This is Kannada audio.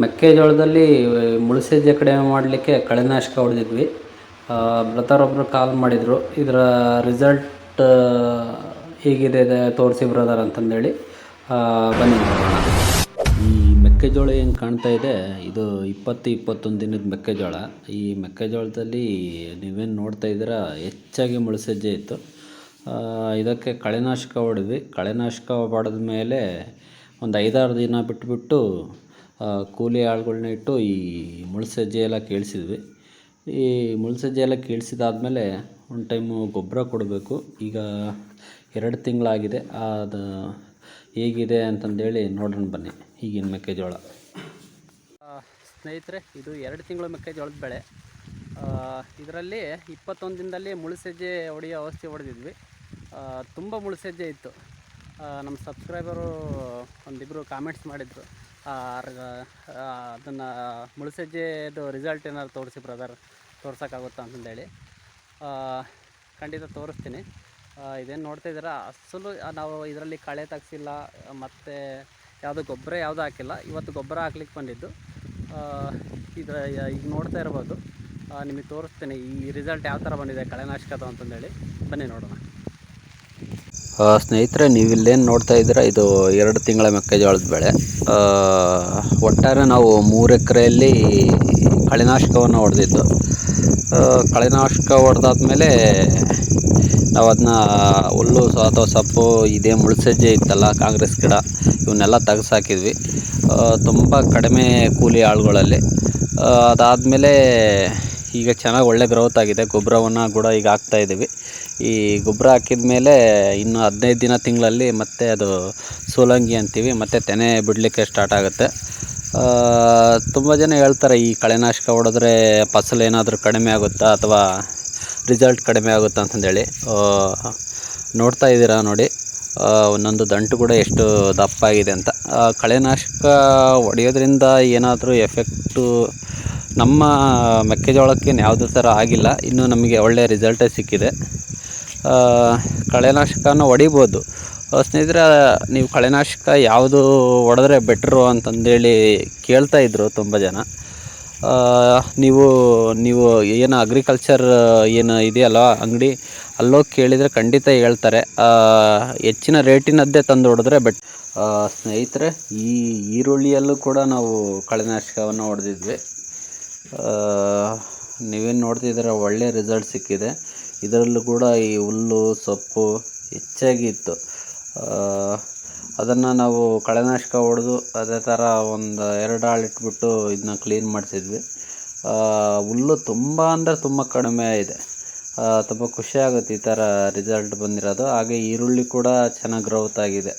ಮೆಕ್ಕೆಜೋಳದಲ್ಲಿ ಮುಳುಸೆಜ್ಜೆ ಕಡಿಮೆ ಮಾಡಲಿಕ್ಕೆ ಕಳೆನಾಶಕ ಹೊಡೆದಿದ್ವಿ. ಬ್ರದರ್ ಒಬ್ಬರು ಕಾಲ್ ಮಾಡಿದರು. ಇದರ ರಿಸಲ್ಟ್ ಹೇಗಿದೆ ತೋರಿಸಿ ಬ್ರದರ್ ಅಂತಂದೇಳಿ. ಬನ್ನಿ ಈ ಮೆಕ್ಕೆಜೋಳ ಏನು ಕಾಣ್ತಾ ಇದೆ? ಇದು ಇಪ್ಪತ್ತು ಇಪ್ಪತ್ತೊಂದು ದಿನದ ಮೆಕ್ಕೆಜೋಳ. ಈ ಮೆಕ್ಕೆಜೋಳದಲ್ಲಿ ನೀವೇನು ನೋಡ್ತಾ ಇದ್ದೀರಾ? ಹೆಚ್ಚಾಗಿ ಮುಳುಸೆಜ್ಜೆ ಇತ್ತು. ಇದಕ್ಕೆ ಕಳೆನಾಶಕ ಹೊಡೆದ್ವಿ. ಕಳೆನಾಶಕ ಹೊಡೆದ ಮೇಲೆ ಒಂದು ಐದಾರು ದಿನ ಬಿಟ್ಬಿಟ್ಟು ಕೂಲಿ ಆಳುಗಳ್ನ ಇಟ್ಟು ಈ ಮುಳ್ಸಜ್ಜೆ ಎಲ್ಲ ಕೀಳ್ಸಿದ್ವಿ. ಈ ಮುಳ್ಸಜ್ಜೆ ಎಲ್ಲ ಕೀಳ್ಸಿದಾದಮೇಲೆ ಒಂದು ಟೈಮು ಗೊಬ್ಬರ ಕೊಡಬೇಕು. ಈಗ ಎರಡು ತಿಂಗಳಾಗಿದೆ. ಅದು ಹೇಗಿದೆ ಅಂತಂದೇಳಿ ನೋಡೋಣ ಬನ್ನಿ. ಈಗಿನ ಮೆಕ್ಕೆಜೋಳ. ಸ್ನೇಹಿತರೆ, ಇದು ಎರಡು ತಿಂಗಳು ಮೆಕ್ಕೆಜೋಳದ ಬೆಳೆ. ಇದರಲ್ಲಿ ಇಪ್ಪತ್ತೊಂದು ದಿನದಲ್ಲಿ ಮುಳ್ಸಜ್ಜೆ ಹೊಡೆಯೋ ಅವಸ್ಥೆ ಹೊಡೆದಿದ್ವಿ. ತುಂಬ ಮುಳುಸಜ್ಜೆ ಇತ್ತು. ನಮ್ಮ ಸಬ್ಸ್ಕ್ರೈಬರು ಒಂದಿಬ್ಬರು ಕಾಮೆಂಟ್ಸ್ ಮಾಡಿದರು. ಅದನ್ನು ಮುಳುಸಜ್ಜೆದು ರಿಸಲ್ಟ್ ಏನಾದ್ರು ತೋರಿಸಿ ಬ್ರದರ್ ತೋರ್ಸೋಕ್ಕಾಗುತ್ತಾ ಅಂತಂದೇಳಿ ಖಂಡಿತ ತೋರಿಸ್ತೀನಿ. ಇದೇನು ನೋಡ್ತಾ ಇದ್ದೀರಾ? ಅಸಲು ನಾವು ಇದರಲ್ಲಿ ಕಳೆ ತೆಗ್ಸಿಲ್ಲ, ಮತ್ತು ಯಾವುದು ಗೊಬ್ಬರ ಯಾವುದು ಹಾಕಿಲ್ಲ. ಇವತ್ತು ಗೊಬ್ಬರ ಹಾಕ್ಲಿಕ್ಕೆ ಬಂದಿದ್ದು. ಇದರ, ಈಗ ನೋಡ್ತಾ ಇರ್ಬೋದು. ನಿಮಗೆ ತೋರಿಸ್ತೀನಿ ಈ ರಿಸಲ್ಟ್ ಯಾವ ಥರ ಬಂದಿದೆ ಕಳೆನಾಶಕದ ಅಂತಂದೇಳಿ ಬನ್ನಿ ನೋಡೋಣ. ಸ್ನೇಹಿತರೆ ನೀವು ಇಲ್ಲೇನು ನೋಡ್ತಾ ಇದ್ದೀರಾ? ಇದು ಎರಡು ತಿಂಗಳ ಮೆಕ್ಕೆಜೋಳದ ಬೆಳೆ. ಒಟ್ಟಾರೆ ನಾವು ಮೂರು ಎಕರೆಯಲ್ಲಿ ಕಳೆನಾಶಕವನ್ನು ಹೊಡೆದಿದ್ದು. ಕಳೆನಾಶಕ ಹೊಡೆದಾದ್ಮೇಲೆ ನಾವು ಅದನ್ನ ಹುಲ್ಲು ಅಥವಾ ಸೊಪ್ಪು, ಇದೇ ಮುಳ್ಸಜ್ಜೆ ಇತ್ತಲ್ಲ, ಕಾಂಗ್ರೆಸ್ ಗಿಡ, ಇವನ್ನೆಲ್ಲ ತೆಗೆಸಾಕಿದ್ವಿ. ತುಂಬ ಕಡಿಮೆ ಕೂಲಿ ಆಳುಗಳಲ್ಲಿ. ಅದಾದಮೇಲೆ ಈಗ ಚೆನ್ನಾಗಿ ಒಳ್ಳೆ ಗ್ರೋತ್ ಆಗಿದೆ. ಗೊಬ್ಬರವನ್ನು ಕೂಡ ಈಗ ಹಾಕ್ತಾ ಇದ್ದೀವಿ. ಈ ಗೊಬ್ಬರ ಹಾಕಿದ ಮೇಲೆ ಇನ್ನು ಹದಿನೈದು ದಿನ ತಿಂಗಳಲ್ಲಿ ಮತ್ತೆ ಅದು ಸೋಲಂಗಿ ಅಂತೀವಿ, ಮತ್ತು ತೆನೆ ಬಿಡಲಿಕ್ಕೆ ಸ್ಟಾರ್ಟ್ ಆಗುತ್ತೆ. ತುಂಬ ಜನ ಹೇಳ್ತಾರೆ, ಈ ಕಳೆನಾಶಕ ಹೊಡೆದ್ರೆ ಫಸಲು ಏನಾದರೂ ಕಡಿಮೆ ಆಗುತ್ತಾ ಅಥವಾ ರಿಸಲ್ಟ್ ಕಡಿಮೆ ಆಗುತ್ತಾ ಅಂತಂದೇಳಿ. ನೋಡ್ತಾ ಇದ್ದೀರಾ ನೋಡಿ. ಒಂದೊಂದು ದಂಟು ಕೂಡ ಎಷ್ಟು ದಪ್ಪ ಆಗಿದೆ ಅಂತ ಕಳೆನಾಶಕ ಹೊಡೆಯೋದ್ರಿಂದ ಏನಾದರೂ ಎಫೆಕ್ಟು ನಮ್ಮ ಮೆಕ್ಕೆಜೋಳಕ್ಕೆ ಯಾವುದೇ ಥರ ಆಗಿಲ್ಲ, ಇನ್ನೂ ನಮಗೆ ಒಳ್ಳೆಯ ರಿಸಲ್ಟೇ ಸಿಕ್ಕಿದೆ. ಕಳೆನಾಶಕನ ಹೊಡಿಬೋದು. ಸ್ನೇಹಿತರೆ, ನೀವು ಕಳೆನಾಶಕ ಯಾವುದು ಹೊಡೆದ್ರೆ ಬೆಟ್ರು ಅಂತಂದೇಳಿ ಕೇಳ್ತಾ ಇದ್ರು ತುಂಬ ಜನ. ನೀವು ನೀವು ಏನು ಅಗ್ರಿಕಲ್ಚರ್ ಏನು ಇದೆಯಲ್ಲ ಅಂಗಡಿ ಅಲ್ಲೋಗಿ ಕೇಳಿದರೆ ಖಂಡಿತ ಹೇಳ್ತಾರೆ. ಹೆಚ್ಚಿನ ರೇಟಿನದ್ದೇ ತಂದು ಹೊಡೆದ್ರೆ ಬೆಟ್ ಸ್ನೇಹಿತರೆ, ಈ ಈರುಳ್ಳಿಯಲ್ಲೂ ಕೂಡ ನಾವು ಕಳೆನಾಶಕವನ್ನು ಹೊಡೆದಿದ್ವಿ. ನೀವೇನು ನೋಡ್ತಿದ್ದೀರ, ಒಳ್ಳೆ ರಿಸಲ್ಟ್ ಸಿಕ್ಕಿದೆ. ಇದರಲ್ಲೂ ಕೂಡ ಈ ಹುಲ್ಲು, ಸೊಪ್ಪು ಹೆಚ್ಚಾಗಿ ಇತ್ತು. ಅದನ್ನು ನಾವು ಕಳೆನಾಶಕ ಹೊಡೆದು ಅದೇ ಥರ ಒಂದು ಎರಡು ಆಳು ಇಟ್ಬಿಟ್ಟು ಇದನ್ನ ಕ್ಲೀನ್ ಮಾಡಿಸಿದ್ವಿ. ಹುಲ್ಲು ತುಂಬ ಅಂದರೆ ತುಂಬ ಕಡಿಮೆ ಇದೆ. ತುಂಬ ಖುಷಿ ಆಗುತ್ತೆ ಈ ಥರ ರಿಸಲ್ಟ್ ಬಂದಿರೋದು. ಹಾಗೆ ಈರುಳ್ಳಿ ಕೂಡ ಚೆನ್ನಾಗಿ ಗ್ರೋತ್ ಆಗಿದೆ.